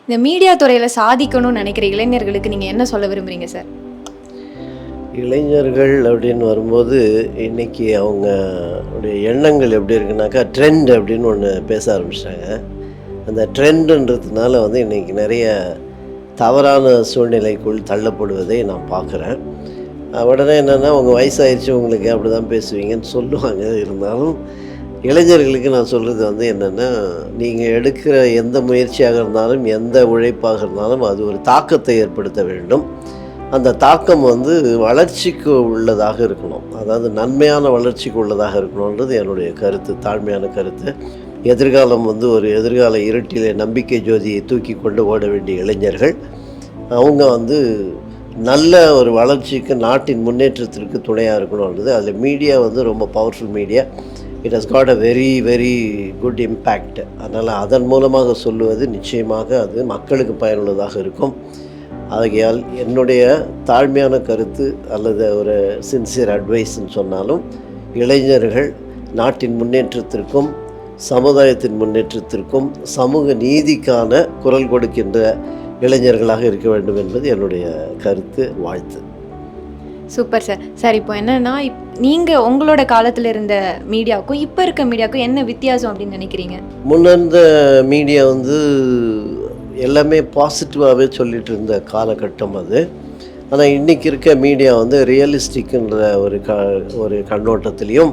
இந்த மீடியா துறையில் சாதிக்கணும்னு நினைக்கிற இளைஞர்களுக்கு நீங்கள் என்ன சொல்ல விரும்புறீங்க சார்? இளைஞர்கள் அப்படின்னு வரும்போது இன்னைக்கு அவங்க உடைய எண்ணங்கள் எப்படி இருக்குனாக்கா ட்ரெண்ட் அப்படின்னு ஒன்று பேச ஆரம்பிச்சிட்டாங்க. அந்த ட்ரெண்டுன்றதுனால வந்து இன்னைக்கு நிறைய தவறான சூழ்நிலைக்குள் தள்ளப்படுவதை நான் பார்க்குறேன். உடனே என்னென்னா உங்கள் வயசாகிடுச்சு உங்களுக்கு அப்படி தான் பேசுவீங்கன்னு சொல்லுவாங்க. இருந்தாலும் இளைஞர்களுக்கு நான் சொல்கிறது வந்து என்னென்னா நீங்கள் எடுக்கிற எந்த முயற்சியாக இருந்தாலும் எந்த உழைப்பாக இருந்தாலும் அது ஒரு தாக்கத்தை ஏற்படுத்த வேண்டும். அந்த தாக்கம் வந்து வளர்ச்சிக்கு உள்ளதாக இருக்கணும். அதாவது நன்மையான வளர்ச்சிக்கு உள்ளதாக இருக்கணுன்றது என்னுடைய கருத்து தாழ்மையான கருத்து. எதிர்காலம் வந்து ஒரு எதிர்கால இருட்டிலே நம்பிக்கை ஜோதியை தூக்கி கொண்டு ஓட வேண்டிய இளைஞர்கள். அவங்க வந்து நல்ல ஒரு வளர்ச்சிக்கு நாட்டின் முன்னேற்றத்திற்கு துணையாக இருக்கணுன்றது அதில் மீடியா வந்து ரொம்ப powerful media it has got a very very good impact அதனால் அதன் மூலமாக சொல்லுவது நிச்சயமாக அது மக்களுக்கு பயனுள்ளதாக இருக்கும். ஆகையால் என்னுடைய தாழ்மையான கருத்து அல்லது ஒரு சின்சியர் அட்வைஸ்ன்னு சொன்னாலும் இளைஞர்கள் நாட்டின் முன்னேற்றத்திற்கும் சமுதாயத்தின் முன்னேற்றத்திற்கும் சமூக நீதிக்கான குரல் கொடுக்கின்ற இளைஞர்களாக இருக்க வேண்டும் என்பது என்னுடைய கருத்து வாழ்த்து. சூப்பர் சார் சார் இப்போ என்னன்னா நீங்கள் உங்களோட காலத்தில் இருந்த மீடியாவுக்கும் இப்போ இருக்க மீடியாவுக்கும் என்ன வித்தியாசம் அப்படின்னு நினைக்கிறீங்க? முன்னிருந்த மீடியா வந்து எல்லாமே பாசிட்டிவாகவே சொல்லிட்டு இருந்த காலகட்டம் அது. ஆனால் இன்றைக்கி இருக்க மீடியா வந்து ரியலிஸ்டிக்குன்ற ஒரு க ஒரு கண்ணோட்டத்துலேயும்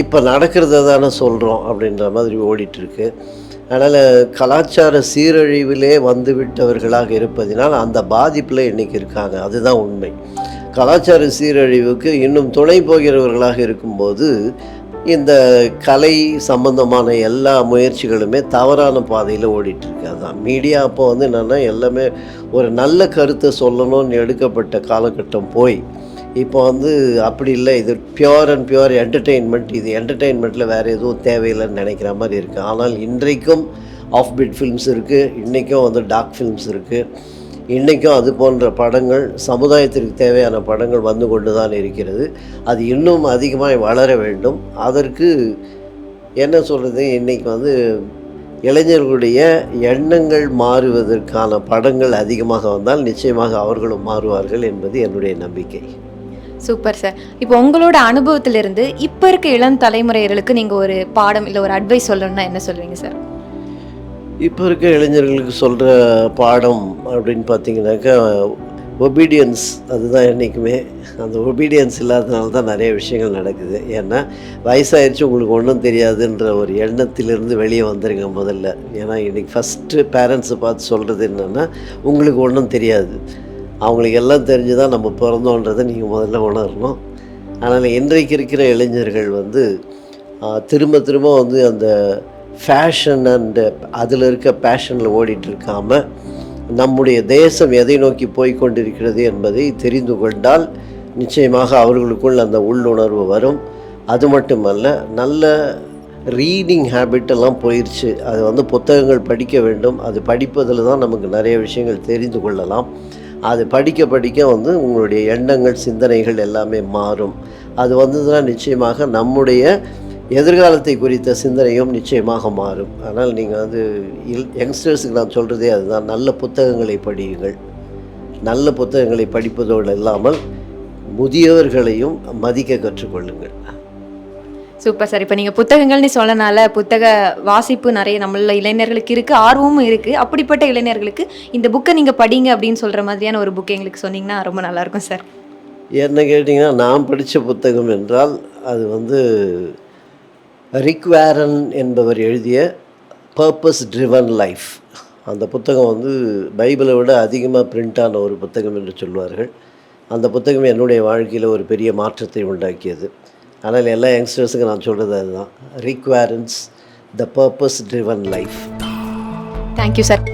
இப்போ நடக்கிறத தானே சொல்கிறோம் அப்படின்ற மாதிரி ஓடிட்டுருக்கு. அதனால் கலாச்சார சீரழிவிலே வந்து விட்டவர்களாக இருப்பதினால் அந்த பாதிப்பில் இன்றைக்கி இருக்காங்க. அதுதான் உண்மை. கலாச்சார சீரழிவுக்கு இன்னும் துணை போகிறவர்களாக இருக்கும்போது இந்த கலை சம்பந்தமான எல்லா முயற்சிகளுமே தவறான பாதையில் ஓடிட்டுருக்கு. அதுதான் மீடியா அப்போ வந்து என்னென்னா எல்லாமே ஒரு நல்ல கருத்தை சொல்லணும்னு எடுக்கப்பட்ட காலகட்டம் போய் இப்போ வந்து அப்படி இல்லை. இது பியோர் அண்ட் பியோர் என்டர்டெயின்மெண்ட் இது என்டர்டெயின்மெண்ட்டில் வேறு எதுவும் தேவையில்லைன்னு நினைக்கிற மாதிரி இருக்குது ஆனால் இன்றைக்கும் ஆஃப் பிட் ஃபில்ம்ஸ் இருக்குது இன்றைக்கும் வந்து டார்க் ஃபில்ம்ஸ் இருக்குது இன்றைக்கும் அது போன்ற படங்கள் சமுதாயத்திற்கு தேவையான படங்கள் வந்து கொண்டு தான் இருக்கிறது. அது இன்னும் அதிகமாக வளர வேண்டும். அதற்கு என்ன சொல்கிறது இன்றைக்கி வந்து இளைஞர்களுடைய எண்ணங்கள் மாறுவதற்கான படங்கள் அதிகமாக வந்தால் நிச்சயமாக அவர்களும் மாறுவார்கள் என்பது என்னுடைய நம்பிக்கை. Super sir. இப்போ உங்களோட அனுபவத்திலிருந்து இப்போ இருக்க இளம் தலைமுறையர்களுக்கு நீங்கள் ஒரு பாடம் இல்லை ஒரு அட்வைஸ் சொல்லணும்னா என்ன சொல்லுவீங்க சார்? இப்போ இருக்க இளைஞர்களுக்கு சொல்கிற பாடம் அப்படின்னு பார்த்தீங்கன்னாக்கா ஒபீடியன்ஸ் அதுதான் என்றைக்குமே. அந்த ஒபீடியன்ஸ் இல்லாதனால தான் நிறைய விஷயங்கள் நடக்குது. ஏன்னா வயசாயிருச்சு உங்களுக்கு ஒன்றும் தெரியாதுன்ற ஒரு எண்ணத்திலிருந்து வெளியே வந்துருங்க முதல்ல. ஏன்னா இன்றைக்கி ஃபஸ்ட்டு பேரண்ட்ஸை பார்த்து சொல்கிறது என்னென்னா உங்களுக்கு ஒன்றும் தெரியாது. அவங்களுக்கு எல்லாம் தெரிஞ்சு தான் நம்ம பிறந்தோன்றதை நீங்கள் முதல்ல உணரணும். ஆனால் இன்றைக்கு இருக்கிற இளைஞர்கள் வந்து திரும்ப திரும்ப வந்து அந்த ஃபேஷன் அண்டு அதில் இருக்க பேஷனில் ஓடிட்டு இருக்காம நம்முடைய தேசம் எதை நோக்கி போய்கொண்டிருக்கிறது என்பதை தெரிந்து கொண்டால் நிச்சயமாக அவர்களுக்குள் அந்த உள்ளுணர்வு வரும். அது மட்டுமல்ல நல்ல ரீடிங் ஹேபிட்டெல்லாம் போயிடுச்சு அது வந்து புத்தகங்கள் படிக்க வேண்டும். அது படிப்பதில் தான் நமக்கு நிறைய விஷயங்கள் தெரிந்து கொள்ளலாம். அது படிக்க படிக்க வந்து உங்களுடைய எண்ணங்கள் சிந்தனைகள் எல்லாமே மாறும். அது வந்ததுன்னா நிச்சயமாக நம்முடைய எதிர்காலத்தை குறித்த சிந்தனையும் நிச்சயமாக மாறும். அதனால் நீங்கள் வந்து இல் யங்ஸ்டர்ஸுக்கு நான் சொல்கிறதே அதுதான். நல்ல புத்தகங்களை படியுங்கள். நல்ல புத்தகங்களை படிப்பதோடு இல்லாமல் முதியவர்களையும் மதிக்க கற்றுக்கொள்ளுங்கள். Super sir. இப்போ நீங்கள் புத்தகங்கள்னு சொன்னனால புத்தக வாசிப்பு நிறைய நம்மள இளைஞர்களுக்கு இருக்குது ஆர்வமும் இருக்குது அப்படிப்பட்ட இளைஞர்களுக்கு இந்த புக்கை நீங்கள் படிங்க அப்படின்னு சொல்கிற மாதிரியான ஒரு புக் எங்களுக்கு சொன்னீங்கன்னா ரொம்ப நல்லாயிருக்கும் சார். என்ன கேட்டிங்கன்னா நான் படித்த புத்தகம் என்றால் அது வந்து ரிக் வேரன் என்பவர் எழுதிய பர்பஸ் ட்ரிவன் லைஃப் அந்த புத்தகம் வந்து பைபிளை விட அதிகமாக பிரிண்ட் ஆன ஒரு புத்தகம் என்று சொல்வார்கள். அந்த புத்தகம் என்னுடைய வாழ்க்கையில் ஒரு பெரிய மாற்றத்தை உண்டாக்கியது. ஆனால் எல்லா யங்ஸ்டர்ஸுக்கும் நான் சொல்கிறது அதுதான். Rick Warren's the purpose driven life thank you sir